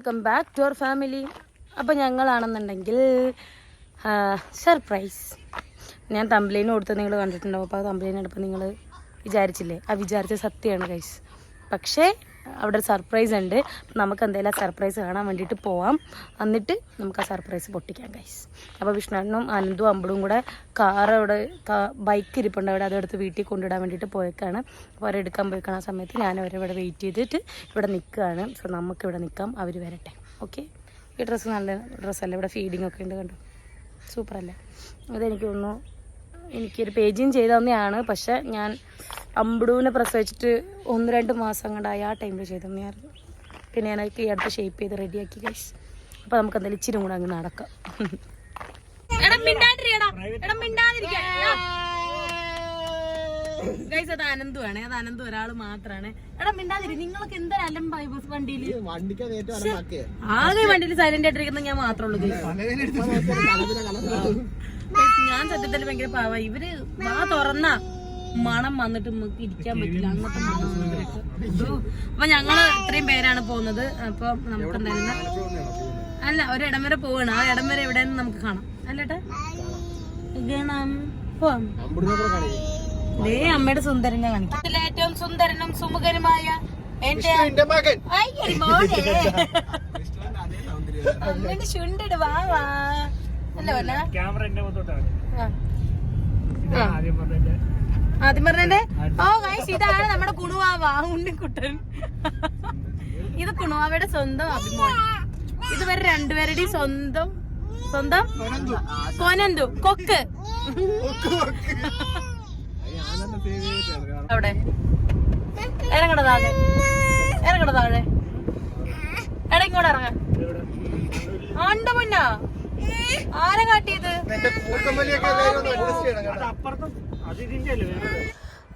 Welcome back to our family അപ്പോൾ ഞങ്ങളാണെന്നുണ്ടെങ്കിൽ surprise ഞാൻ തമ്പ്ലീന് കൊടുത്ത് നിങ്ങൾ കണ്ടിട്ടുണ്ടാവും. അപ്പോൾ ആ തമ്പ്ലീൻ നിങ്ങൾ വിചാരിച്ചില്ലേ? ആ വിചാരിച്ച സത്യമാണ് ഗൈസ് പക്ഷേ അവിടെ സർപ്രൈസ് ഉണ്ട്. നമുക്ക് എന്തെങ്കിലും സർപ്രൈസ് കാണാൻ വേണ്ടിയിട്ട് പോവാം. എന്നിട്ട് നമുക്ക് ആ സർപ്രൈസ് പൊട്ടിക്കാം ഗൈസ് അപ്പോൾ വിഷ്ണുനും അനന്തും അമ്പളും കൂടെ കാർ അവിടെ ബൈക്ക് ഇരിപ്പുണ്ട്. അവിടെ അതെടുത്ത് വീട്ടിൽ കൊണ്ടിടാൻ വേണ്ടിയിട്ട് പോയേക്കാണ്. അപ്പോൾ അവരെടുക്കാൻ പോയിക്കണ ആ സമയത്ത് ഞാൻ അവരിവിടെ വെയിറ്റ് ചെയ്തിട്ട് ഇവിടെ നിൽക്കുകയാണ്. സോ നമുക്ക് ഇവിടെ നിൽക്കാം. അവർ വരട്ടെ. ഓക്കെ ഈ ഡ്രസ്സ് നല്ല ഡ്രസ്സല്ലേ ഇവിടെ ഫീഡിങ് ഒക്കെ ഉണ്ട് കണ്ടു? സൂപ്പറല്ലേ അതെനിക്ക് തോന്നുന്നു എനിക്കൊരു പേജിങ് ചെയ്തു തന്നെയാണ്. പക്ഷെ ഞാൻ അമ്പടൂനെ പ്രസവിച്ചിട്ട് ഒന്ന് രണ്ട് മാസം കണ്ടായി ആ ടൈമിൽ ചെയ്ത് തന്നെയായിരുന്നു പിന്നെ ഞാൻ ഈ അടുത്ത് ഷേപ്പ് ചെയ്ത് റെഡിയാക്കി കഴിച്ച് അപ്പോൾ നമുക്ക് എന്തായാലും ഇച്ചിരി കൂടെ അങ്ങ് നടക്കാം. എടാ മിണ്ടാണ്ടിരിക്കടാ. എടാ അത് അനന്തുവാണ്. അത് അനന്തു മിണ്ടാതിരി. നിങ്ങൾക്ക് എന്തൊരു അലമ്പായി ബസ് വണ്ടിയിൽ ആകെ വണ്ടിയിൽ സൈലന്റ് ആയിട്ടിരിക്കുന്ന ഞാൻ മാത്രമേ ഉള്ളൂ ഞാൻ സത്യത്തിൽ ഭയങ്കര പാവ. ഇവർ വാ തുറന്ന. മണം വന്നിട്ട് നമുക്ക് ഇരിക്കാൻ പറ്റില്ല. അങ്ങനത്തെ മണം വന്നിട്ട്. അപ്പൊ ഞങ്ങൾ ഇത്രയും പേരാണ് പോകുന്നത്. അപ്പൊ നമുക്ക് എന്തായാലും അല്ല ഒരു ഇടം വരെ പോവാണ്. ആ ഇടം വരെ എവിടെയെന്ന് നമുക്ക് കാണാം. അല്ലേട്ടാ ഗണം. പോവാം. ദേ അമ്മയുടെ സുന്ദരൻ ഞാൻ കാണിക്കാം. ഏറ്റവും സുന്ദരനും സുമുഖനുമായ എന്റെ അമ്മേന്റെ മകൻ. അയ്യോ, മോനെ. അമ്മയുടെ ചുണ്ടിട് വാ വാ. അല്ല ക്യാമറ എന്റെ. ആദ്യം പറഞ്ഞിട്ട് ആദ്യം പറഞ്ഞേ ഓ ഗൈസ് ഇതാണ് നമ്മുടെ കുണുവാവ ഉണ്ണിക്കുട്ടൻ. ഇത് കുണുവാവയുടെ സ്വന്തം അഭിമാനം. ഇതുവരെ രണ്ടുപേരുടെയും സ്വന്തം സ്വന്തം? കൊനന്തു. കൊക്ക്. അവിടെ. ഇറങ്ങട താഴെ. ഇറങ്ങട താഴെ. എടാ ഇങ്ങോട്ട് ഇറങ്ങ. ആണ്ട മുന്നാ ആരെ കാട്ടിയത്? അപ്പുറത്തും അത് ഇതിന്റെ അല്ലേ വേറെ.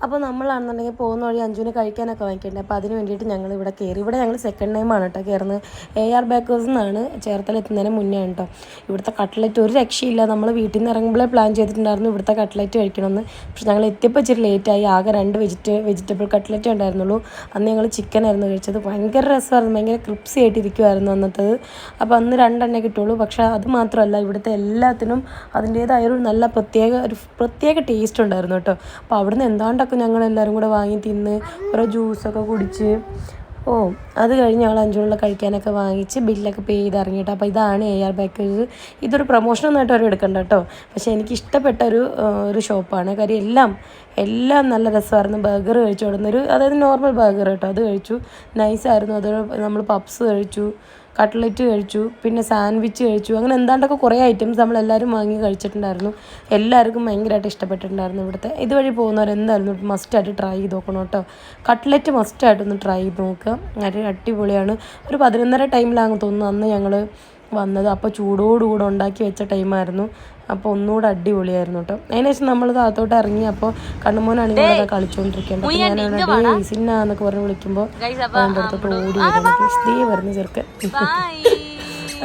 അപ്പോൾ നമ്മളാണെന്നുണ്ടെങ്കിൽ പോകുന്ന വഴി അഞ്ചുവിന് കഴിക്കാനൊക്കെ വാങ്ങിക്കണ്ടേ? അപ്പോൾ അതിന് വേണ്ടിയിട്ട് ഞങ്ങൾ ഇവിടെ കയറി. ഇവിടെ ഞങ്ങൾ സെക്കൻഡ് ടൈമാണ് കേട്ടോ കയറുന്നത്. എ ആർ ബേക്കേഴ്സ് എന്നാണ് ചേർത്തല എത്തുന്നതിന് മുന്നേ കേട്ടോ. ഇവിടുത്തെ കട്ട്ലറ്റ് ഒരു രക്ഷയില്ല. നമ്മൾ വീട്ടിൽ നിന്ന് ഇറങ്ങുമ്പോഴേ പ്ലാൻ ചെയ്തിട്ടുണ്ടായിരുന്നു ഇവിടുത്തെ കട്ട്ലറ്റ് കഴിക്കണമെന്ന്. പക്ഷെ ഞങ്ങൾ എത്തിയപ്പോൾ ഇച്ചിരി ലേറ്റായി ആകെ രണ്ട് വെജിറ്റ വെജിറ്റബിൾ കട്ട്ലറ്റ് ഉണ്ടായിരുന്നുള്ളൂ. അന്ന് ഞങ്ങൾ ചിക്കൻ ആയിരുന്നു കഴിച്ചത്. ഭയങ്കര രസമായിരുന്നു. ഭയങ്കര ക്രിപ്സി ആയിട്ടിരിക്കുമായിരുന്നു അന്നത്തത്. അപ്പോൾ അന്ന് രണ്ടെണ്ണേ കിട്ടുള്ളൂ. പക്ഷേ അത് മാത്രമല്ല ഇവിടുത്തെ എല്ലാത്തിനും അതിന്റേതായ ഒരു നല്ല പ്രത്യേക ഒരു പ്രത്യേക ടേസ്റ്റ് ഉണ്ടായിരുന്നു കേട്ടോ. അപ്പോൾ അവിടുന്ന് എന്താണ്ടൊക്കെ ഞങ്ങൾ എല്ലാവരും കൂടെ വാങ്ങി തിന്ന് ഓരോ ജ്യൂസൊക്കെ കുടിച്ച്. ഓ അത് കഴിഞ്ഞ് ഞങ്ങൾ അഞ്ചുള്ള കഴിക്കാനൊക്കെ വാങ്ങിച്ച് ബില്ലൊക്കെ പേ ചെയ്ത് ഇറങ്ങിയിട്ട് അപ്പോൾ ഇതാണ് എ ആർ ബേക്കേഴ്സ് ഇതൊരു പ്രൊമോഷനൊന്നായിട്ട് അവർ എടുക്കണ്ട കേട്ടോ. പക്ഷേ എനിക്ക് ഇഷ്ടപ്പെട്ട ഒരു ഒരു ഷോപ്പാണ്. കാര്യം എല്ലാം എല്ലാം നല്ല രസമായിരുന്നു. ബർഗർ കഴിച്ചു കൊടുക്കുന്നൊരു അതായത് നോർമൽ ബർഗർ കേട്ടോ. അത് കഴിച്ചു. നൈസായിരുന്നു അത് നമ്മൾ പപ്സ് കഴിച്ചു. കട്ട്ലറ്റ് കഴിച്ചു പിന്നെ സാൻഡ്വിച്ച് കഴിച്ചു അങ്ങനെ എന്താണ്ടൊക്കെ കുറേ ഐറ്റംസ് നമ്മളെല്ലാവരും വാങ്ങി കഴിച്ചിട്ടുണ്ടായിരുന്നു. എല്ലാവർക്കും ഭയങ്കരമായിട്ട് ഇഷ്ടപ്പെട്ടിട്ടുണ്ടായിരുന്നു ഇവിടുത്തെ. ഇതുവഴി പോകുന്നവർ എന്തായിരുന്നു മസ്റ്റായിട്ട് ട്രൈ ചെയ്ത് നോക്കണം കേട്ടോ. കട്ട്ലറ്റ് മസ്റ്റായിട്ടൊന്ന് ട്രൈ ചെയ്ത് നോക്കുക അത് അടിപൊളിയാണ്. ഒരു പതിനൊന്നര ടൈമിലാണ് തോന്നുന്നു അന്ന് ഞങ്ങൾ വന്നത്. അപ്പോൾ ചൂടോടുകൂടെ ഉണ്ടാക്കി വെച്ച ടൈമായിരുന്നു. അപ്പോൾ ഒന്നുകൂടെ അടിപൊളിയായിരുന്നു കേട്ടോ. അതിനുശേഷം നമ്മൾ താത്തോട്ട് ഇറങ്ങി അപ്പോൾ കണ്ണുമോനാണെങ്കിൽ ഇവിടെ കളിച്ചുകൊണ്ടിരിക്കേണ്ടത് അപ്പോൾ സിന്നാന്നൊക്കെ പറഞ്ഞ് വിളിക്കുമ്പോൾ അടുത്തോട്ട് ഓടി വരുന്നത് വരുന്നു ചെറുക്കൻ.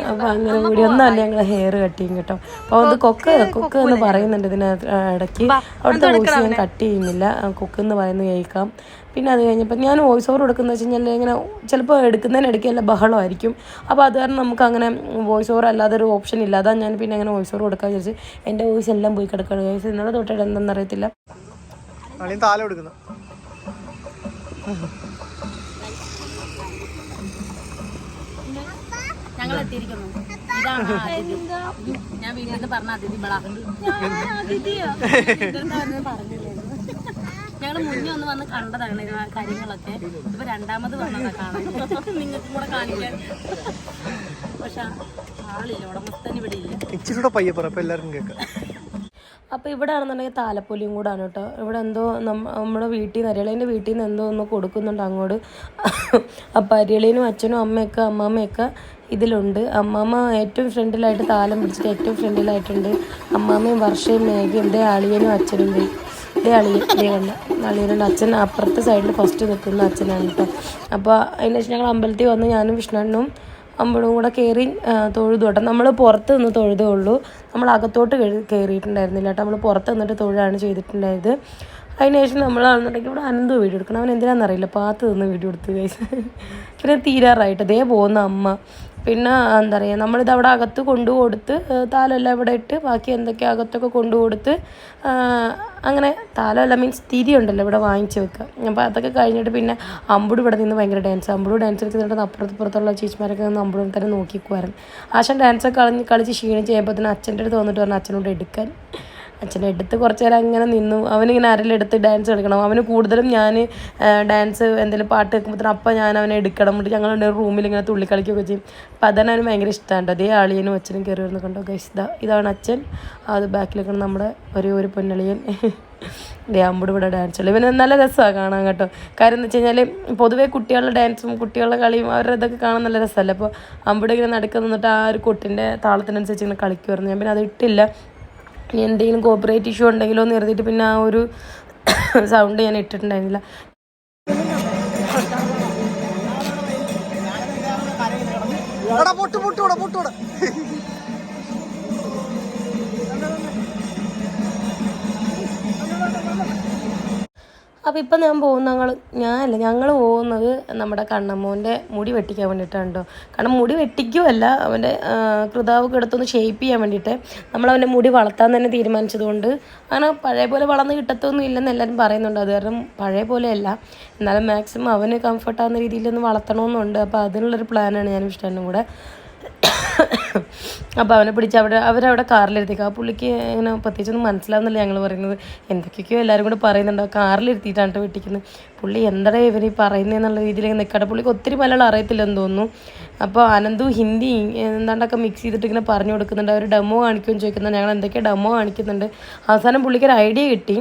അപ്പൊ അങ്ങനെ കൂടി ഒന്നല്ല ഞങ്ങൾ ഹെയർ കട്ട് ചെയ്യും കേട്ടോ. അപ്പൊ അത് കൊക്ക് കൊക്ക് എന്ന് പറയുന്നുണ്ട് ഇതിന് ഇടയ്ക്ക്. അവിടുത്തെ വോയിസ് ഞാൻ കട്ട് ചെയ്യുന്നില്ല. കൊക്ക് എന്ന് പറയുന്നത് കേൾക്കാം. പിന്നെ അത് കഴിഞ്ഞപ്പോൾ ഞാൻ വോയിസ് ഓവർ കൊടുക്കുന്നത് വെച്ച് കഴിഞ്ഞാൽ ഇങ്ങനെ ചിലപ്പോൾ എടുക്കുന്നതിനിടയ്ക്ക് നല്ല ബഹളമായിരിക്കും. അപ്പോൾ അത് കാരണം നമുക്ക് അങ്ങനെ വോയിസ് ഓവർ അല്ലാതെ ഒരു ഓപ്ഷൻ ഇല്ല. അതാ ഞാൻ പിന്നെ അങ്ങനെ വോയിസ് ഓവർ കൊടുക്കാൻ വിചാരിച്ച് എന്റെ വോയിസ് എല്ലാം പോയി കിടക്കുകയാണ്. വോയിസ് ഇന്നലെ തൊട്ടിട്ട് എന്താണെന്നറിയത്തില്ല എടുക്കുന്നു താല കൊടുക്കുന്നു. ഞങ്ങൾ എത്തിയിരിക്കുന്നു ഇതാണ് ആ അതിഥി. ഞാൻ വീട്ടിൽ നിന്ന് പറഞ്ഞ അതിഥി ഇവളാ. പറഞ്ഞില്ലായിരുന്നു. ഞങ്ങൾ മുന്നേ ഒന്ന് വന്ന് കണ്ടതാണ് ഇത് കാര്യങ്ങളൊക്കെ. ഇപ്പൊ രണ്ടാമത് വന്നതാ കാണാൻ. നിങ്ങൾക്കും കൂടെ കാണിക്കാൻ. പക്ഷെ ആളില്ല. ഉടമസ്ഥൻ ഇവിടെ ഇല്ല. ഇച്ചിരൂടെ പയ്യെ പറ അപ്പൊ എല്ലാവർക്കും കേൾക്കാം. അപ്പോൾ ഇവിടെ ആണെന്നുണ്ടെങ്കിൽ താലപ്പൊലിയും കൂടാണ് കേട്ടോ. ഇവിടെ എന്തോ നമ്മ നമ്മുടെ വീട്ടിൽ നിന്ന് അരിയളീന്റെ വീട്ടിൽ നിന്ന് എന്തോ ഒന്ന് കൊടുക്കുന്നുണ്ട് അങ്ങോട്ട്. അപ്പോൾ അരിയളീനും അച്ഛനും അമ്മയൊക്കെ അമ്മാമ്മയൊക്കെ ഇതിലുണ്ട്. അമ്മാമ്മ ഏറ്റവും ഫ്രണ്ടിലായിട്ട് താലം പിടിച്ചിട്ട് ഏറ്റവും ഫ്രണ്ടിലായിട്ടുണ്ട്. അമ്മാമ്മയും വർഷയും മേഘയും ഇതേ അളിയനും അച്ഛനും പോയി ഇതേ അളിയൻ കണ്ട? അളിയനുണ്ട്. അച്ഛൻ അപ്പുറത്തെ സൈഡിൽ ഫസ്റ്റ് നിൽക്കുന്ന അച്ഛനാണ് കേട്ടോ. അപ്പോൾ അതിന് വെച്ചാൽ ഞങ്ങൾ അമ്പലത്തിൽ വന്ന് ഞാനും വിഷ്ണുണ്ണും അമ്പളും കൂടെ കയറി തൊഴുതു കേട്ടോ. നമ്മൾ പുറത്ത് നിന്ന് തൊഴുതേ ഉള്ളൂ. നമ്മൾ അകത്തോട്ട് കയറി- കയറിയിട്ടുണ്ടായിരുന്നില്ല കേട്ടോ. നമ്മൾ പുറത്ത് നിന്നിട്ട് തൊഴിലാണ് ചെയ്തിട്ടുണ്ടായത്. അതിനുശേഷം നമ്മളാണെന്നുണ്ടെങ്കിൽ ഇവിടെ അനന്ത് വീഡിയോ എടുക്കണം. അവൻ എന്തിനാണെന്നറിയില്ല. പാത്ത് നിന്ന് വീഡിയോ എടുത്ത് കഴിച്ചു പിന്നെ തീരാറായിട്ട് ദേ പോകുന്ന അമ്മ. പിന്നെ എന്താ പറയുക നമ്മളിത് അവിടെ അകത്ത് കൊണ്ടു കൊടുത്ത് താലമെല്ലാം ഇവിടെ ഇട്ട് ബാക്കി എന്തൊക്കെ അകത്തൊക്കെ കൊണ്ടു കൊടുത്ത് അങ്ങനെ താലമല്ല മീൻസ് തിരി ഉണ്ടല്ലോ ഇവിടെ വാങ്ങിച്ച് വെക്കുക അപ്പോൾ അതൊക്കെ കഴിഞ്ഞിട്ട് പിന്നെ അമ്പുട് ഇവിടെ നിന്ന് ഭയങ്കര ഡാൻസ് അമ്പുട് ഡാൻസ് കളിക്കുന്നുണ്ട് അപ്പുറത്ത് പുറത്തുള്ള ചേച്ചിമാരൊക്കെ നിന്ന് അമ്പുടും തന്നെ നോക്കിക്കുമായിരുന്നു ആശാൻ ഡാൻസൊക്കെ കളഞ്ഞ് കളിച്ച് ക്ഷീണിച്ച് കഴിയുമ്പോൾ തന്നെ അച്ഛന്റെ അടുത്ത് വന്നിട്ട് പറഞ്ഞു അച്ഛനോട് എടുക്കാൻ. അച്ഛനെ എടുത്ത് കുറച്ച് നേരം അങ്ങനെ നിന്നു. അവനിങ്ങനെ അരലെടുത്ത് ഡാൻസ് കളിക്കണം. അവന് കൂടുതലും ഞാൻ ഡാൻസ് എന്തെങ്കിലും പാട്ട് കേൾക്കുമ്പോൾ അപ്പം ഞാൻ അവനെ എടുക്കണം. എന്നിട്ട് ഞങ്ങൾ റൂമിൽ ഇങ്ങനെ തുള്ളി കളിക്കുകയൊക്കെ ചെയ്യും. അപ്പം അതന്നെ അവന് ഭയങ്കര ഇഷ്ടമാണ് അതേ ആളിയനും അച്ഛനും കയറി വരുന്ന കണ്ടോ? ഗൈസ് ഇതാ ഇതാണ് അച്ഛൻ. അത് ബാക്കിലൊക്കെ നമ്മുടെ ഒരേ ഒരു പൊന്നളിയൻ. അമ്പൂട് ഇവിടെ ഡാൻസ് കളി ഇവന് നല്ല രസമാണ് കാണാൻ കേട്ടോ. കാര്യം എന്ന് വെച്ച് കഴിഞ്ഞാൽ പൊതുവേ കുട്ടികളുടെ ഡാൻസും കുട്ടികളുടെ കളിയും അവരുടെ ഇതൊക്കെ കാണാൻ നല്ല രസമല്ലേ? അപ്പോൾ അമ്പിടെ ഇങ്ങനെ നടക്കുക നിന്നിട്ട് ആ ഒരു കൊട്ടിന്റെ താളത്തിനനുസരിച്ച് ഇങ്ങനെ കളിക്കുമായിരുന്നു. ഞാൻ പിന്നെ അത് ഇട്ടില്ല. ഇനി എന്തെങ്കിലും കോപ്പറേറ്റ് ഇഷ്യൂ ഉണ്ടെങ്കിലോ എന്ന് കരുതിയിട്ട് പിന്നെ ആ ഒരു സൗണ്ട് ഞാൻ ഇട്ടിട്ടുണ്ടായിരുന്നില്ല. എടാ പൊട്ടു പൊട്ടൂടാ അപ്പോൾ ഇപ്പം ഞാൻ പോകുന്ന ഞങ്ങൾ ഞാനല്ല ഞങ്ങൾ പോകുന്നത് നമ്മുടെ കണ്ണമ്മോന്റെ മുടി വെട്ടിക്കാൻ വേണ്ടിയിട്ടാണ് കേട്ടോ കാരണം മുടി വെട്ടിക്കുമല്ല അവന്റെ കൃതാവ് കിടത്തൊന്ന് ഷേപ്പ് ചെയ്യാൻ വേണ്ടിയിട്ട് നമ്മൾ അവന്റെ മുടി വളർത്താൻ തന്നെ തീരുമാനിച്ചതുകൊണ്ട് അങ്ങനെ പഴയ പോലെ വളർന്ന് കിട്ടത്തൊന്നും ഇല്ലെന്ന് എല്ലാവരും പറയുന്നുണ്ട്. അത് കാരണം പഴയ പോലെയല്ല. എന്നാലും മാക്സിമം അവന് കംഫർട്ടാകുന്ന രീതിയിലൊന്ന് വളർത്തണമെന്നുണ്ട് അപ്പോൾ അതിനുള്ളൊരു പ്ലാനാണ് ഞാനും ഇഷ്ടം കൂടെ. അപ്പോൾ അവനെ പിടിച്ച് അവിടെ അവരവിടെ കാറിലിരുത്തിക്കുക ആ പുള്ളിക്ക് ഇങ്ങനെ പ്രത്യേകിച്ചൊന്നും മനസ്സിലാവുന്നില്ല ഞങ്ങൾ പറയുന്നത്. എന്തൊക്കെയൊക്കെയോ എല്ലാവരും കൂടെ പറയുന്നുണ്ടോ. ആ കാറിലിരുത്തിയിട്ടാണ് വെട്ടിക്കുന്നത്. പുള്ളി എന്താ ഇവർ ഈ പറയുന്നതെന്നുള്ള രീതിയിൽ നിൽക്കട്ടെ പുള്ളിക്ക് ഒത്തിരി മലയാളം അറിയത്തില്ലെന്ന് തോന്നുന്നു. അപ്പോൾ അനന്തു ഹിന്ദി എന്താണ്ടൊക്കെ മിക്സ് ചെയ്തിട്ട് ഇങ്ങനെ പറഞ്ഞു കൊടുക്കുന്നുണ്ട്. അവർ ഡെമോ കാണിക്കുമെന്ന് ചോദിക്കുന്നുണ്ട്. ഞങ്ങൾ എന്തൊക്കെയോ ഡെമോ കാണിക്കുന്നുണ്ട്. അവസാനം പുള്ളിക്കൊരു ഐഡിയ കിട്ടി.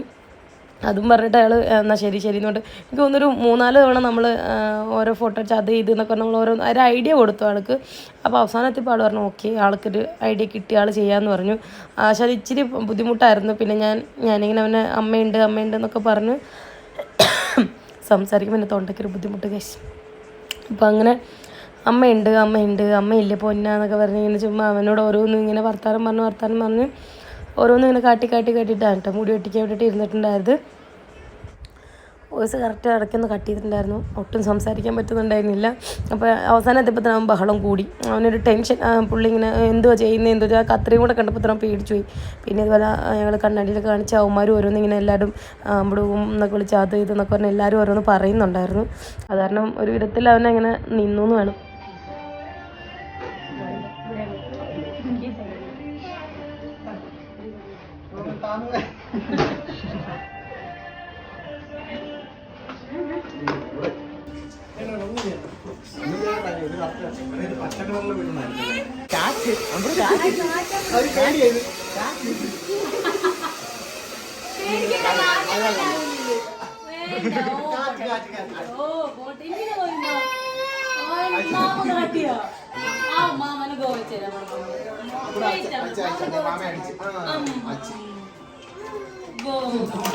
അതും പറഞ്ഞിട്ട് അയാൾ എന്നാൽ ശരി ശരി എന്നുകൊണ്ട് എനിക്ക് തോന്നുന്നൊരു മൂന്നാൽ തവണ നമ്മൾ ഓരോ ഫോട്ടോ ചത് ഇത് എന്നൊക്കെ നമ്മൾ ഓരോ ഒരു ഐഡിയ കൊടുത്തു ആൾക്ക്. അപ്പോൾ അവസാനത്തിൽ ആൾ പറഞ്ഞു ഓക്കെ ആൾക്കൊരു ഐഡിയ കിട്ടി ആൾ ചെയ്യാമെന്ന് പറഞ്ഞു. പക്ഷെ അത് ഇച്ചിരി ബുദ്ധിമുട്ടായിരുന്നു. പിന്നെ ഞാൻ ഞാനിങ്ങനെ അവനെ അമ്മയുണ്ട് അമ്മയുണ്ട് എന്നൊക്കെ പറഞ്ഞ് സംസാരിക്കുമ്പോൾ എന്റെ തൊണ്ടയ്ക്കൊരു ബുദ്ധിമുട്ട് കഴിച്ചു അപ്പോൾ അങ്ങനെ അമ്മയുണ്ട് അമ്മയുണ്ട് അമ്മയില്ല പൊന്നാന്നൊക്കെ പറഞ്ഞ് ഇങ്ങനെ ചുമ്മാ അവനോട് ഓരോന്നും ഇങ്ങനെ വർത്താനം പറഞ്ഞ് വർത്താനം പറഞ്ഞ് ഓരോന്നും ഇങ്ങനെ കാട്ടി കാട്ടി കാട്ടിയിട്ടാണ് കേട്ടോ. മുടി വെട്ടിക്കാൻ വേണ്ടിയിട്ട് ഇരുന്നിട്ടുണ്ടായത്. വോയിസ് കറക്റ്റ് ഇടയ്ക്കൊന്ന് കട്ട് ചെയ്തിട്ടുണ്ടായിരുന്നു. ഒട്ടും സംസാരിക്കാൻ പറ്റുന്നുണ്ടായിരുന്നില്ല. അപ്പോൾ അവസാനം എത്തിയപ്പോൾ അവൻ ബഹളം കൂടി. അവനൊരു ടെൻഷൻ പുള്ളി ഇങ്ങനെ എന്തുവാ ചെയ്യുന്നത് ആ കത്രയും കൂടെ കണ്ടപ്പോൾ തന്നെ പേടിച്ചു പോയി. പിന്നെ ഇതുപോലെ ഞങ്ങൾ കണ്ണാടിയിൽ കാണിച്ച അവന്മാരും ഓരോന്ന് ഇങ്ങനെ എല്ലാവരും അമ്പടവും എന്നൊക്കെ വിളിച്ച് അത് ഇതെന്നൊക്കെ പറഞ്ഞ് എല്ലാവരും ഓരോന്ന് പറയുന്നുണ്ടായിരുന്നു. അത് കാരണം ഒരു വിധത്തിൽ അവനങ്ങനെ നിന്നു എന്ന് വേണം.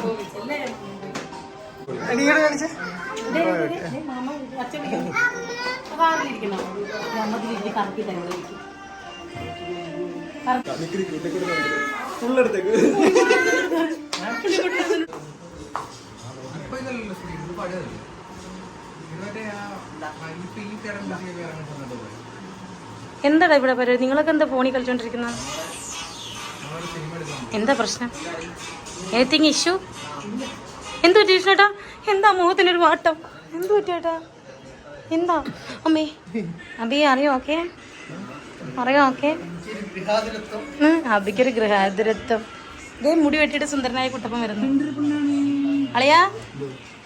ഗോവിച്ചല്ലേ മാമ കാണിച്ചേ എന്താടാ ഇവിടെ പരിപാടി? നിങ്ങളൊക്കെ എന്താ ഫോണിൽ കളിച്ചോണ്ടിരിക്കുന്ന? എന്താ പ്രശ്നം? എനിത്തിങ് ഇഷ്യൂ എന്ത് പറ്റി എന്താ മുഖത്തിനൊരു വാട്ടം? എന്ത് പറ്റിയേട്ടാ എന്താ? അമ്മേ. അബി അറിയോ? ഓക്കെ. അറിയോ? ഓക്കെ. അബിക്കൊരു ഗൃഹാതുരത്വം. ഇതേ മുടി വെട്ടിയിട്ട് സുന്ദരനായ കുട്ടപ്പം വരുന്നു. അളിയാ.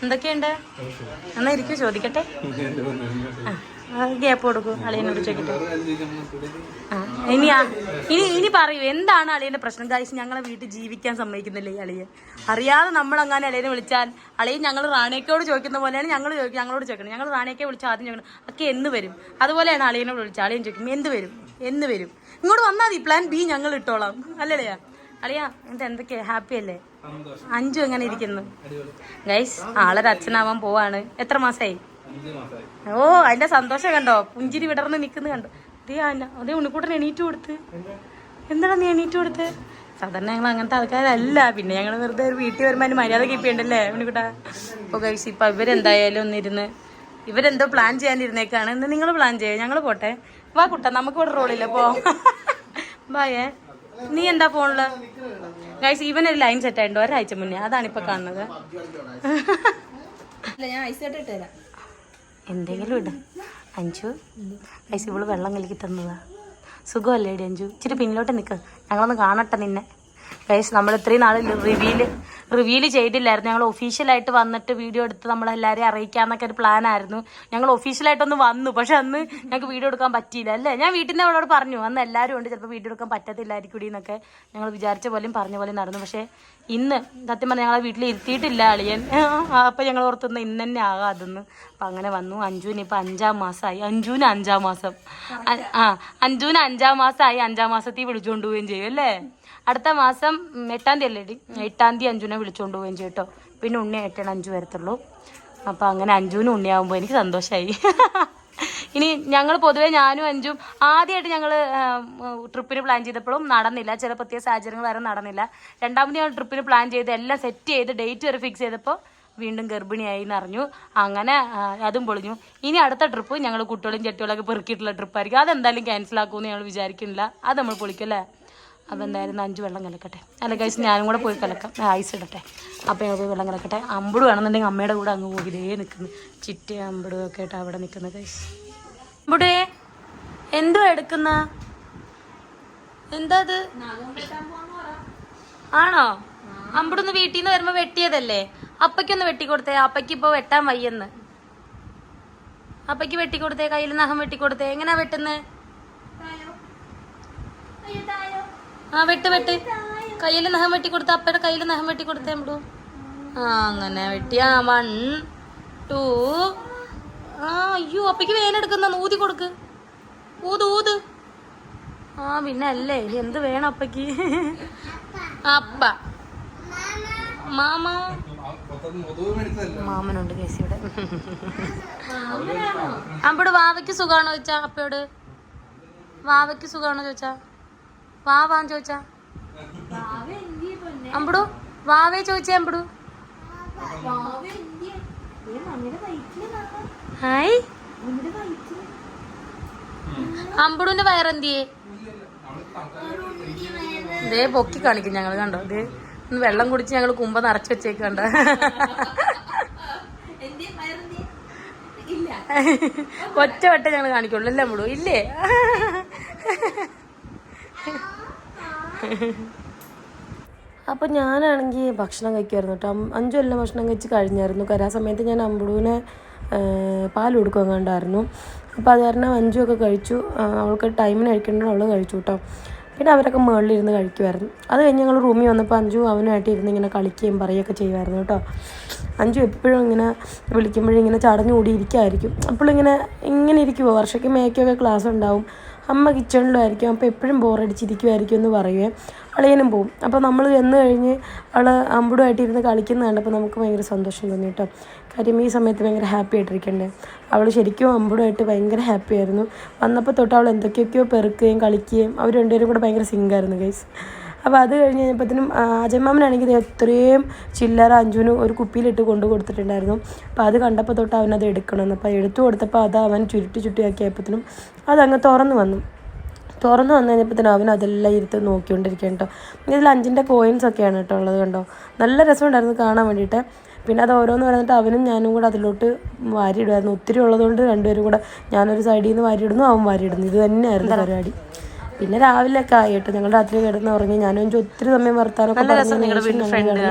എന്തൊക്കെയുണ്ട്? എന്നാ ഇരിക്കും ചോദിക്കട്ടെ ഗ്യാപ്പ് കൊടുക്കൂ. അളിയനോട് ചോദിക്കട്ടെ ഇനിയാ ഇനി ഇനി പറയൂ എന്താണ് അളിയന്റെ പ്രശ്നം? കാഴ്ച ഞങ്ങളെ വീട്ടിൽ ജീവിക്കാൻ സമ്മതിക്കുന്നില്ല ഈ അളിയെ അറിയാതെ നമ്മൾ അങ്ങനെ അളിയനെ വിളിച്ചാൽ അളിയൻ ഞങ്ങൾ റാണിയക്കോട് ചോദിക്കുന്ന പോലെയാണ് ഞങ്ങൾ ഞങ്ങളോട് ചോദിക്കണം ഞങ്ങൾ റാണിയൊക്കെ വിളിച്ച ആദ്യം ചോദിക്കണം ഒക്കെ എന്ന് വരും? അതുപോലെയാണ് അളിയനോട് വിളിച്ചാൽ അളിയൻ ചോദിക്കും എന്ത് വരും? എന്ന് വരും? ഇങ്ങോട്ട് വന്നാൽ മതി പ്ലാൻ ബി ഞങ്ങൾ ഇട്ടോളാം. അല്ലേ അളിയാ? എന്താ എന്തൊക്കെയാ ഹാപ്പി അല്ലേ? അഞ്ചു എങ്ങനെ ഇരിക്കുന്നു? ഗൈസ് ആളൊരു അച്ഛനാവാൻ പോവാണ്. എത്ര മാസായി? ഓ അതിന്റെ സന്തോഷം കണ്ടോ? പുഞ്ചിരി വിടർന്ന് നിൽക്കുന്നു കണ്ടോ? അതേ ആന അതേ ഉണ്ണിക്കൂട്ടൻ എണീറ്റ് കൊടുത്ത്. എന്താണ് നീ എണീറ്റ് കൊടുത്ത്? സാധാരണ ഞങ്ങൾ അങ്ങനത്തെ ആൾക്കാരല്ല. പിന്നെ ഞങ്ങൾ വെറുതെ ഒരു വീട്ടിൽ വരുമ്പോൾ അതിന് മര്യാദ കിപ്പിയുണ്ടല്ലേ ഉണ്ണിക്കുട്ടാ? ഓ കഴിച്ച് ഇപ്പം ഇവരെന്തായാലും ഒന്നിരുന്ന് ഇവരെന്തോ പ്ലാൻ ചെയ്യാനിരുന്നേക്കാണ്. എന്ന് നിങ്ങൾ പ്ലാൻ ചെയ്യുക ഞങ്ങൾ പോട്ടെ. വാ കുട്ടാ നമുക്ക് ഇവിടെ റോളില്ല പോ. വായേ നീ എന്താ ഫോണിൽ? ഗൈസ് ഒരു ലൈൻ സെറ്റ് ആയിട്ടുണ്ട്. ഒരാഴ്ച മുന്നേ. അതാണ് ഇപ്പൊ കാണുന്നത്. ഐസ് എന്തെങ്കിലും ഇട. അഞ്ചു ഗൈസ് ഇവൾ വെള്ളം കലക്കി തന്നതാ. സുഖമല്ലേ അഞ്ചു ഇച്ചിരി പിന്നിലോട്ട് നിൽക്ക് ഞങ്ങളൊന്ന് കാണട്ടെ നിന്നെ. ഗൈസ് നമ്മൾ ഇത്രയും നാളിൽ റിവീൽ റിവീൽ ചെയ്തില്ലായിരുന്നു. ഞങ്ങൾ ഒഫീഷ്യലായിട്ട് വന്നിട്ട് വീഡിയോ എടുത്ത് നമ്മളെല്ലാവരെയും അറിയിക്കാമെന്നൊക്കെ ഒരു പ്ലാൻ ആയിരുന്നു ഞങ്ങൾ ഒഫീഷ്യലായിട്ടൊന്ന് വന്നു. പക്ഷെ അന്ന് ഞങ്ങൾക്ക് വീഡിയോ എടുക്കാൻ പറ്റിയില്ല അല്ലേ? ഞാൻ വീട്ടിൽ നിന്ന് അവളോട് പറഞ്ഞു അന്ന് എല്ലാവരും ഉണ്ട് ചിലപ്പോൾ വീഡിയോ എടുക്കാൻ പറ്റത്തില്ലായിരിക്കും എന്നൊക്കെ ഞങ്ങൾ വിചാരിച്ച പോലെയും പറഞ്ഞ പോലെയും നടന്നു. പക്ഷേ ഇന്ന് സത്യം പറഞ്ഞാൽ ഞങ്ങളെ വീട്ടിൽ ഇരുത്തിയിട്ടില്ല അളിയൻ. അപ്പം ഞങ്ങൾ ഓർത്തുന്ന ഇന്ന് തന്നെ ആകാം അതൊന്ന്. അപ്പം അങ്ങനെ വന്നു. അഞ്ജുവിന് ഇപ്പം അഞ്ചാം മാസമായി അഞ്ജുവിന് അഞ്ചാം മാസം. ആ അഞ്ജുവിന് അഞ്ചാം മാസമായി അഞ്ചാം മാസത്തിൽ വിളിച്ചുകൊണ്ട് പോവുകയും ചെയ്യും അല്ലേ? അടുത്ത മാസം എട്ടാം തീയതി അല്ലേ എട്ടാം തീയതി അഞ്ജുനെ വിളിച്ചുകൊണ്ട് പോവുകയും ചെയ്യും കേട്ടോ. പിന്നെ ഉണ്ണി എട്ടാണ് അഞ്ചു വരത്തുള്ളൂ. അപ്പോൾ അങ്ങനെ അഞ്ജുവിന് ഉണ്ണിയാവുമ്പോൾ എനിക്ക് സന്തോഷമായി ഇനി ഞങ്ങൾ പൊതുവേ ഞാനും അഞ്ചും ആദ്യമായിട്ട് ഞങ്ങൾ ട്രിപ്പിന് പ്ലാൻ ചെയ്തപ്പോഴും നടന്നില്ല. ചില പ്രത്യേക സാഹചര്യങ്ങൾ വരെ നടന്നില്ല. രണ്ടാമത് ഞങ്ങൾ ട്രിപ്പിന് പ്ലാൻ ചെയ്ത് എല്ലാം സെറ്റ് ചെയ്ത് ഡേറ്റ് വരെ ഫിക്സ് ചെയ്തപ്പോൾ വീണ്ടും ഗർഭിണിയായി എന്ന് അറിഞ്ഞു. അങ്ങനെ അതും പൊളിഞ്ഞു. ഇനി അടുത്ത ട്രിപ്പ് ഞങ്ങൾ കുട്ടികളും ചെട്ടികളൊക്കെ പെറുക്കിയിട്ടുള്ള ട്രിപ്പായിരിക്കും അതെന്തായാലും ക്യാൻസൽ ആക്കുമെന്ന് ഞങ്ങൾ വിചാരിക്കുന്നില്ല. അത് നമ്മൾ പൊളിക്കല്ലേ അപ്പം എന്തായാലും അഞ്ച് വെള്ളം കലക്കട്ടെ. അല്ല കഴിച്ച് ഞാനും കൂടെ പോയി കലക്കാം. ഐസ് ഇടട്ടെ. അപ്പം ഞങ്ങൾ പോയി വെള്ളം കലക്കട്ടെ. അമ്പട് വേണമെന്നുണ്ടെങ്കിൽ അമ്മയുടെ കൂടെ അങ്ങ് പോകിതേ നിൽക്കുന്നു. ചിറ്റ അമ്പടും ഒക്കെ ആയിട്ട് അവിടെ നിൽക്കുന്നു കഴിച്ച് അമ്പടേ എന്തോ എടുക്കുന്ന? എന്താ അത്? ആണോ? അമ്പടൊന്ന് വീട്ടിൽ നിന്ന് വരുമ്പോ വെട്ടിയതല്ലേ? അപ്പയ്ക്കൊന്ന് വെട്ടിക്കൊടുത്തേ. അപ്പയ്ക്ക് ഇപ്പൊ വെട്ടാൻ വയ്യെന്ന്. അപ്പയ്ക്ക് വെട്ടിക്കൊടുത്തേ? കയ്യിൽ നഖം വെട്ടിക്കൊടുത്തേ? എങ്ങനെയാ വെട്ടുന്നത് ആ വെട്ട് വെട്ട്. കയ്യിൽ നഖം വെട്ടിക്കൊടുത്ത അപ്പയുടെ കയ്യിൽ നഖം വെട്ടിക്കൊടുത്തേ അമ്പടു ആ അങ്ങനെ വെട്ടി. ആ വൺ ടു ആ അയ്യോ അപ്പയ്ക്ക് വേനെടുക്കുന്ന ഊതി കൊടുക്ക്. ഊത് ഊത്. ആ പിന്നെ അല്ലേ ഇനി എന്ത് വേണം അപ്പയ്ക്ക്? അപ്പ. മാമ. മാമനുണ്ട് കേസിയുടെ ഇവിടെ. അമ്പട് വാവയ്ക്ക് സുഖാണോ ചോദിച്ചാ അപ്പയോട്? വാവയ്ക്ക് സുഖാണോ ചോദിച്ചാ? വാവാന്ന് ചോദിച്ചാ? അമ്പടു വാവേ ചോദിച്ചേ അമ്പടു? ഹായ്. അമ്പുടുവിന്റെ വയറെന്തിയേ? ദേ പൊക്കി കാണിക്കും ഞങ്ങൾ കണ്ടോ? ദേ ഒന്ന് വെള്ളം കുടിച്ച് ഞങ്ങൾ കുമ്പ നിറച്ച് വെച്ചേക്കണ്ട ഒറ്റ വട്ടം ഞങ്ങൾ കാണിക്കുള്ളൂ. അല്ലേ അമ്പടു? ഇല്ലേ? അപ്പം ഞാനാണെങ്കിൽ ഭക്ഷണം കഴിക്കുമായിരുന്നു കേട്ടോ. അഞ്ചു കൊല്ലം ഭക്ഷണം കഴിച്ച് കഴിഞ്ഞായിരുന്നു. കരാ സമയത്ത് ഞാൻ അമ്പുടുവിനെ പാൽ കൊടുക്കാൻ കണ്ടായിരുന്നു. അപ്പോൾ അത് കാരണം അഞ്ചു ഒക്കെ കഴിച്ചു. അവൾക്ക് ടൈമിന് കഴിക്കേണ്ടത് അവൾ കഴിച്ചു കേട്ടോ. പിന്നെ അവരൊക്കെ മുകളിലിരുന്ന് കഴിക്കുമായിരുന്നു അത് കഴിഞ്ഞ് ഞങ്ങൾ റൂമിൽ വന്നപ്പോൾ അഞ്ചു അവനുമായിട്ട് ഇരുന്ന് ഇങ്ങനെ കളിക്കുകയും പറയുകയൊക്കെ ചെയ്യുമായിരുന്നു കേട്ടോ. അഞ്ചു എപ്പോഴും ഇങ്ങനെ വിളിക്കുമ്പോഴും ഇങ്ങനെ ചടഞ്ഞു കൂടി ഇരിക്കുമായിരിക്കും അപ്പോഴിങ്ങനെ ഇങ്ങനെ ഇരിക്കുമോ വർഷയ്ക്ക് മേക്കൊക്കെ ക്ലാസ് ഉണ്ടാവും അമ്മ കിച്ചണിലായിരിക്കും അപ്പോൾ എപ്പോഴും ബോറടിച്ചിരിക്കുമായിരിക്കും എന്ന് പറയുവേ. അളിയനും പോവും. അപ്പോൾ നമ്മൾ ചെന്ന് കഴിഞ്ഞ് അവൾ അമ്പുടുമായിട്ട് ഇരുന്ന് കളിക്കുന്ന കണ്ടപ്പോൾ നമുക്ക് ഭയങ്കര സന്തോഷം തോന്നി കേട്ടോ കാര്യം ഈ സമയത്ത് ഭയങ്കര ഹാപ്പി ആയിട്ടിരിക്കണ്ടേ. അവൾ ശരിക്കും അമ്പുടുമായിട്ട് ഭയങ്കര ഹാപ്പി ആയിരുന്നു. വന്നപ്പോൾ തൊട്ട് അവൾ എന്തൊക്കെയൊക്കെയോ പെറുക്കുകയും കളിക്കുകയും അവർ രണ്ടുപേരും കൂടെ ഭയങ്കര സിങ്കായിരുന്നു ഗൈസ് അപ്പോൾ അത് കഴിഞ്ഞ് കഴിഞ്ഞപ്പോഴത്തേനും അജയമാമനാണെങ്കിൽ ഇത് എത്രയും ചില്ലറ അഞ്ചുവിന് ഒരു കുപ്പിയിലിട്ട് കൊണ്ടു കൊടുത്തിട്ടുണ്ടായിരുന്നു. അപ്പോൾ അത് കണ്ടപ്പോൾ തൊട്ട് അവനത് എടുക്കണമെന്ന്. അപ്പോൾ എടുത്തു കൊടുത്തപ്പോൾ അത് അവൻ ചുരുട്ടി ചുട്ടിയാക്കിയപ്പോഴത്തേനും അതങ്ങ് തുറന്നു വന്നു. തുറന്നു വന്നു കഴിഞ്ഞപ്പോഴത്തേനും അവൻ അതെല്ലാം ഇരുത്ത് നോക്കിക്കൊണ്ടിരിക്കുകയാണ് കേട്ടോ. ഇതിൽ അഞ്ചിന്റെ കോയിൻസ് ഒക്കെയാണ് കേട്ടോ ഉള്ളത് കണ്ടോ. നല്ല രസമുണ്ടായിരുന്നു കാണാൻ വേണ്ടിയിട്ട്. പിന്നെ അത് ഓരോന്ന് പറഞ്ഞിട്ട് അവനും ഞാനും കൂടെ അതിലോട്ട് വാരിയിടുമായിരുന്നു. ഒത്തിരി ഉള്ളതുകൊണ്ട് രണ്ടുപേരും കൂടെ ഞാനൊരു സൈഡിൽ നിന്ന് വാരിയിടുന്നു അവൻ വാരിയിടുന്നു. ഇത് തന്നെയായിരുന്നു പരിപാടി. പിന്നെ രാവിലെ ഒക്കെ ആയിട്ട് ഞങ്ങൾ രാത്രി കിടന്ന് ഉറങ്ങി. ഞാനും അഞ്ചും ഒത്തിരി സമയം വർത്താനൊക്കെ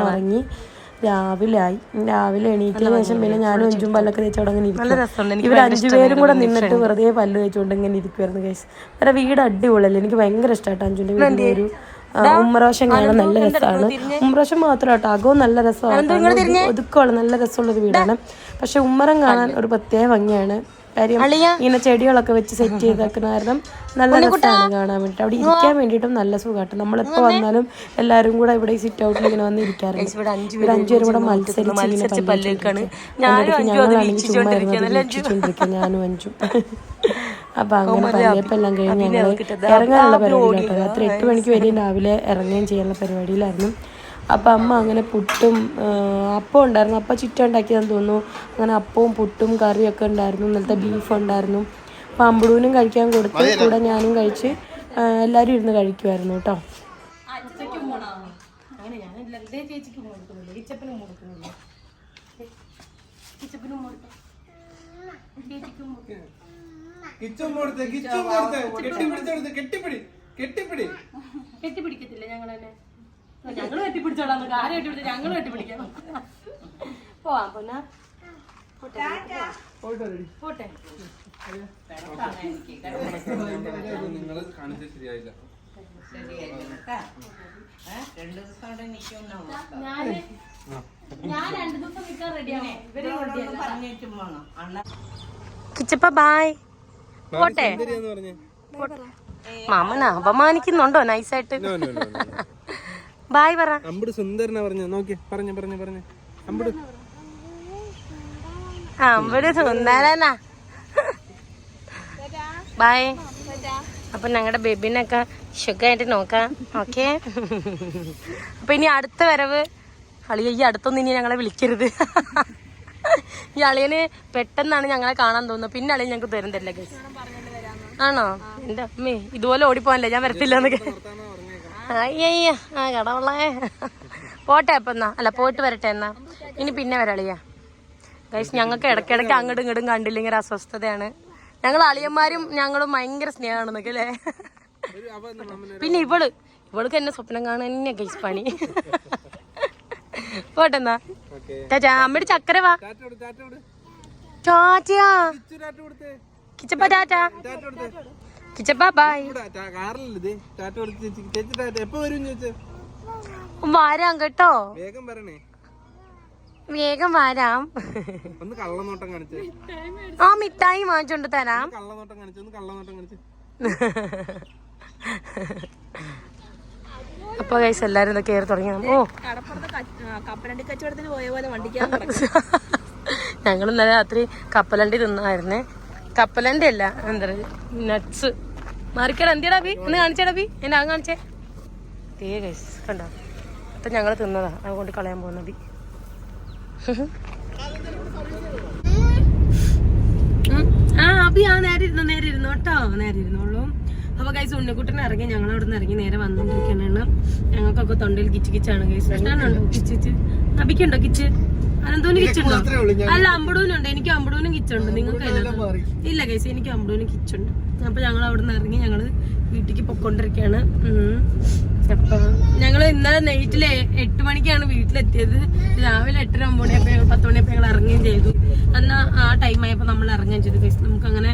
ഉറങ്ങി. രാവിലെ ആയി രാവിലെ എണീറ്റതിന് ശേഷം പിന്നെ ഞാനും അഞ്ചും പല്ലൊക്കെ തേച്ച് അവിടെ അങ്ങനെ ഇരിക്കും ഇവർ അഞ്ചുപേരും കൂടെ നിന്നിട്ട് വെറുതെ പല്ല് തേച്ചുകൊണ്ട് ഇങ്ങനെ ഇരിക്കുമായിരുന്നു കേസ് വേറെ വീട് അടിപൊളിയല്ലേ? എനിക്ക് ഭയങ്കര ഇഷ്ടമായിട്ട് അഞ്ചുന്റെ വീടിന്റെ ഒരു ഉമ്മറോശം കാണാൻ നല്ല രസമാണ്. ഉമ്മറോശം മാത്രം കേട്ടോ അകവും നല്ല രസമാണ് ഒതുക്കമുള്ള നല്ല രസമുള്ളൊരു വീടാണ്. പക്ഷെ ഉമ്മറം കാണാൻ ഒരു പ്രത്യേക ഭംഗിയാണ്. കാര്യം ഇങ്ങനെ ചെടികളൊക്കെ വെച്ച് സെറ്റ് ചെയ്തേക്കുന്ന കാരണം നല്ല രസമാണ് കാണാൻ വേണ്ടിട്ട്. അവിടെ ഇരിക്കാൻ വേണ്ടിയിട്ടും നല്ല സുഖമായിട്ട് നമ്മളെപ്പോ വന്നാലും എല്ലാരും കൂടെ ഇവിടെ സിറ്റ് ഔട്ടിൽ ഇങ്ങനെ വന്ന് ഇരിക്കാറുണ്ട്. ഇവിടെ അഞ്ചുപേരും കൂടെ മത്സരിച്ച് ഞങ്ങളാണെങ്കിൽ ചുമ്മാ ഞാനും അഞ്ചും. അപ്പൊ അങ്ങനെ പല്ലിയപ്പെല്ലാം കഴിഞ്ഞ് ഞങ്ങൾ ഇറങ്ങാനുള്ള പരിപാടി കേട്ടോ രാത്രി എട്ട് മണിക്ക് വരെ രാവിലെ ഇറങ്ങുകയും ചെയ്യാനുള്ള പരിപാടിയിലായിരുന്നു. അപ്പം അമ്മ അങ്ങനെ പുട്ടും അപ്പം ഉണ്ടായിരുന്നു. അപ്പം ചിറ്റ ഉണ്ടാക്കിയതെന്ന് തോന്നുന്നു. അങ്ങനെ അപ്പവും പുട്ടും കറിയൊക്കെ ഒക്കെ ഉണ്ടായിരുന്നു. ഇന്നലത്തെ ബീഫ് ഉണ്ടായിരുന്നു. അപ്പം അമ്പടൂനും കഴിക്കാൻ കൊടുത്തു കൂടെ ഞാനും കഴിച്ച് എല്ലാവരും ഇരുന്ന് കഴിക്കുമായിരുന്നു കേട്ടോ. കെട്ടിപ്പിടിക്കത്തില്ല ഞങ്ങൾ തന്നെ ഞങ്ങൾ കെട്ടിപ്പിടിച്ചോളാം നമുക്ക്. ആരെ കെട്ടിപ്പിടിച്ച ഞങ്ങൾ കെട്ടിപ്പിടിക്കാം. പോവാം പൊന്നാ. പോട്ടെ നിങ്ങൾ കാണിച്ചത് ശരിയായില്ല. ഞാൻ ഞാൻ രണ്ടു ദിവസം നിൽക്കാൻ ഇവർ കിച്ചപ്പ ബായ് പോട്ടെ. എന്ന് പറഞ്ഞേ. മാമന അപമാനിക്കുന്നുണ്ടോ? നൈസായിട്ട് ബായ് പറ. അമ്പട് സുന്ദരനാ പറഞ്ഞ. നോക്കി പറഞ്ഞു പറഞ്ഞു പറഞ്ഞു. അമ്പട്. അമ്പട് സുന്ദരനാ. ബായ്. അപ്പൊ ഞങ്ങളുടെ ബേബിനൊക്കെ സുഖമായിട്ട് നോക്കാം. ഓക്കെ? അപ്പൊ ഇനി അടുത്ത വരവ്. അളിയ ഈ അടുത്തൊന്നും ഇനി ഞങ്ങളെ വിളിക്കരുത്. ഈ അളിയന് പെട്ടെന്നാണ് ഞങ്ങളെ കാണാൻ തോന്നുന്നത്. പിന്നെ അളിയൻ ഞങ്ങൾക്ക് തരും തരില്ല ഗസ് ആണോ? എന്റെ അമ്മേ ഇതുപോലെ ഓടിപ്പോവാനല്ലേ ഞാൻ വരത്തില്ല എന്നൊക്കെ. അയ്യയ്യ. ആ കടവളേ പോട്ടെ അപ്പൊ എന്നാ. അല്ല പോയിട്ട് വരട്ടെ എന്നാ. ഇനി പിന്നെ വരളിയാ. ഗൈസ് ഞങ്ങൾക്ക് ഇടക്കിടക്ക് അങ്ങോട്ടും ഇങ്ങോട്ടും കണ്ടില്ലെങ്കിൽ അസ്വസ്ഥതയാണ്. ഞങ്ങൾ അളിയന്മാരും ഞങ്ങളും ഭയങ്കര സ്നേഹമാണെന്നൊക്കെ അല്ലേ? പിന്നെ ഇവൾ. ഇവൾക്ക് എന്നെ സ്വപ്നം കാണാൻ തന്നെ ഗൈസ് പണി. പോട്ടെ എന്നാ. ചാച്ചാ അമ്മയുടെ ചക്കര വാ. ടാറ്റ കൊടു ടാറ്റ കൊടു ചാച്ചാ കിച്ചു ടാറ്റ കൊടുത്തേ. കിച്ചപ്പ ചാച്ചാ കിച്ചപ്പ ബായ് വരും ചോദിച്ചേ വരാം കേട്ടോ. വേഗം വരണേ. വേഗം വരാം. ഒന്ന് കള്ളനോട്ടം കാണിച്ചേ. ആ മിഠായി വാങ്ങിച്ചോണ്ട് തരാം. കള്ളനോട്ടം കാണിച്ചു ഒന്ന് കള്ളനോട്ടം കാണിച്ചു. അപ്പൊ കൈസ് എല്ലാരും ഇതൊക്കെ കയറി തുടങ്ങി ഓ. കപ്പലണ്ടി കച്ചവടത്തിന് പോയ പോലെ വണ്ടിക്കാൻ ഞങ്ങൾ ഇന്നലെ രാത്രി കപ്പലണ്ടി തിന്നായിരുന്നേ. കപ്പലണ്ടി അല്ല എന്താ നട്ട്സ് മാറിക്കട. എന്തിയടാ ബി ഒന്ന് കാണിച്ചേടാ ബി എന്നെ കാണിച്ചേ. തേ കൈസ് കണ്ടോ? അപ്പൊ ഞങ്ങൾ തിന്നതാ. അതുകൊണ്ട് കളയാൻ പോകുന്ന ബി. ആ അബി ആ നേരെ ഇരുന്നു നേരെ ഇരുന്നു കേട്ടോ. നേരെ ഇരുന്നോളൂ. അപ്പൊ കൈസ് ഉണ്ണിക്കുട്ടൻ ഇറങ്ങി. ഞങ്ങൾ അവിടെ നിന്ന് ഇറങ്ങി നേരെ വന്നോണ്ടിരിക്കാനാണ് ഞങ്ങൾക്കൊക്കെ തൊണ്ടയിൽ കിച്ച് കിച്ചാണ് കൈസ് ഇഷ്ടമാണോ കിച്ച് കിച്ച്. അബിക്കുണ്ടോ കിച്ച്? അനന്തോന് കിച്ചുണ്ടോ അല്ല അമ്പടൂനുണ്ട് എനിക്ക് അമ്പടൂനും കിച്ചുണ്ട് നിങ്ങൾക്ക് അതിനകത്ത് ഇല്ല കേസ് എനിക്ക് അമ്പടൂനും കിച്ചുണ്ട് അപ്പൊ ഞങ്ങൾ അവിടെ നിന്ന് ഇറങ്ങി ഞങ്ങൾ വീട്ടിലേക്ക് പൊക്കോണ്ടിരിക്കാണ് ഞങ്ങൾ ഇന്നലെ നൈറ്റിൽ എട്ട് മണിക്കാണ് വീട്ടിലെത്തിയത്. രാവിലെ എട്ടര ഒമ്പത് മണിയപ്പോ ഞങ്ങൾ പത്ത് മണിയപ്പോ ഞങ്ങൾ ഇറങ്ങുകയും ചെയ്തു. എന്നാ ആ ടൈം ആയപ്പോ നമ്മൾ ഇറങ്ങുകയും ചെയ്തു. ഗൈസ് നമുക്ക് അങ്ങനെ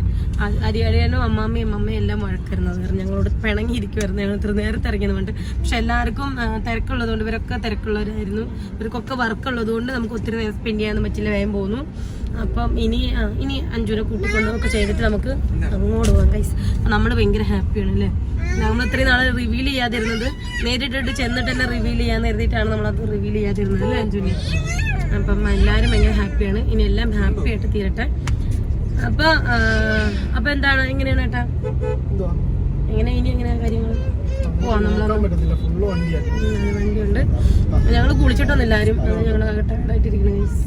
അരിയടിയാനും അമ്മാമ്മയും അമ്മയും എല്ലാം വഴക്കരുന്നത് കാരണം ഞങ്ങളോട് പിണങ്ങിയിരിക്കുമായിരുന്നു ഞങ്ങൾ ഇത്ര നേരത്തെ പക്ഷെ എല്ലാവർക്കും തിരക്കുള്ളതുകൊണ്ട് ഇവരൊക്കെ തിരക്കുള്ളവരായിരുന്നു. ഇവർക്കൊക്കെ വർക്ക് ഉള്ളതുകൊണ്ട് നമുക്ക് ഒത്തിരി നേരം സ്പെൻഡ് ചെയ്യാൻ പറ്റില്ല. വേഗം പോന്നു. അപ്പം ഇനി ഇനി അഞ്ജുനെ അഞ്ചുനെ കൂട്ടിക്കൊണ്ടൊക്കെ ചെയ്തിട്ട് നമുക്ക് അങ്ങോട്ട് പോകാം കൈസ് നമ്മൾ ഭയങ്കര ഹാപ്പിയാണ് അല്ലേ? നമ്മൾ ഇത്രയും നാളെ റിവീൽ ചെയ്യാതിരുന്നത് നേരിട്ടിട്ട് ചെന്നിട്ട് തന്നെ റിവീൽ ചെയ്യാന്ന് കരുതിയിട്ടാണ് നമ്മളത് റിവീൽ ചെയ്യാതിരുന്നത് അല്ലേ അഞ്ജുനി അപ്പം എല്ലാവരും ഭയങ്കര ഹാപ്പിയാണ് ഇനി എല്ലാം ഹാപ്പി ആയിട്ട് തീരട്ടെ. അപ്പൊ അപ്പം എന്താണ്? എങ്ങനെയാണ് ഏട്ടാ? എങ്ങനെ ഇനി എങ്ങനെയാ കാര്യങ്ങൾ പോവാം ഫുള്ള് വണ്ടിയാണ് വണ്ടിയുണ്ട്. ഞങ്ങൾ കുളിച്ചിട്ടൊന്നുമില്ല ആരും. ഞങ്ങൾ ആയിട്ടിരിക്കണം ഗൈസ്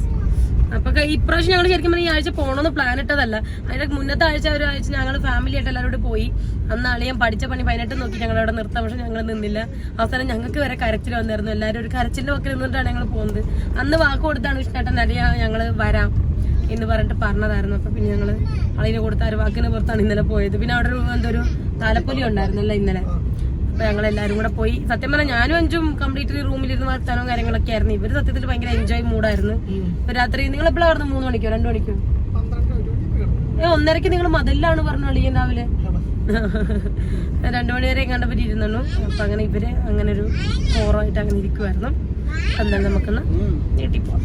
അപ്പൊ ഇപ്രാവശ്യം ഞങ്ങൾ ശരിക്കും പറഞ്ഞാൽ ഈ ആഴ്ച പോകണമെന്ന് പ്ലാൻ ഇട്ടതല്ല. അതിന്റെ മുന്നത്തെ ആഴ്ച ഒരു ആഴ്ച ഞങ്ങൾ ഫാമിലി ആയിട്ട് എല്ലാവരും പോയി. അന്ന് അളിയൻ പഠിച്ച പണി പതിനെട്ട് നോക്കി ഞങ്ങൾ അവിടെ നിർത്താം പക്ഷെ ഞങ്ങൾ നിന്നില്ല. അവസാനം ഞങ്ങൾക്ക് വരെ കരച്ചിൽ വന്നായിരുന്നു എല്ലാവരും ഒരു കരച്ചിലിന്റെ ഒക്കെ നിന്നിട്ടാണ് ഞങ്ങൾ പോകുന്നത് അന്ന് വാക്ക് കൊടുത്താണ് വിഷ്ണേട്ടൻ അലിയ ഞങ്ങൾ വരാം എന്ന് പറഞ്ഞിട്ട് പറഞ്ഞതായിരുന്നു. അപ്പൊ പിന്നെ ഞങ്ങൾ അളിയെ കൊടുത്ത ഒരു വാക്കിന് പുറത്താണ് ഇന്നലെ പോയത്. പിന്നെ അവിടെ ഒരു എന്തൊരു താലപ്പൊലി ഉണ്ടായിരുന്നല്ലോ ഇന്നലെ. അപ്പൊ ഞങ്ങൾ എല്ലാരും കൂടെ പോയി. സത്യം പറഞ്ഞാൽ ഞാനും അഞ്ചും കംപ്ലീറ്റ്ലി റൂമിലിരുന്ന് വർത്താനവും കാര്യങ്ങളൊക്കെ ആയിരുന്നു. ഇവർ സത്യത്തിൽ ഭയങ്കര എൻജോയ് മൂഡായിരുന്നു. ഇപ്പൊ രാത്രി നിങ്ങൾ എപ്പോഴായിരുന്നു മൂന്ന് മണിക്കോ? രണ്ടു മണിക്കോ? ഏ ഒന്നരക്ക് നിങ്ങൾ മതിലാണ് പറഞ്ഞു അളിയൻ രാവിലെ. രണ്ടു മണി വരെ കണ്ട പറ്റി ഇരുന്നു അപ്പൊ അങ്ങനെ ഇവർ അങ്ങനെ ഒരു ഓറമായിട്ട് അങ്ങനെ ഇരിക്കുമായിരുന്നു എന്തായാലും നമുക്കൊന്ന് നീട്ടിപ്പോവാം.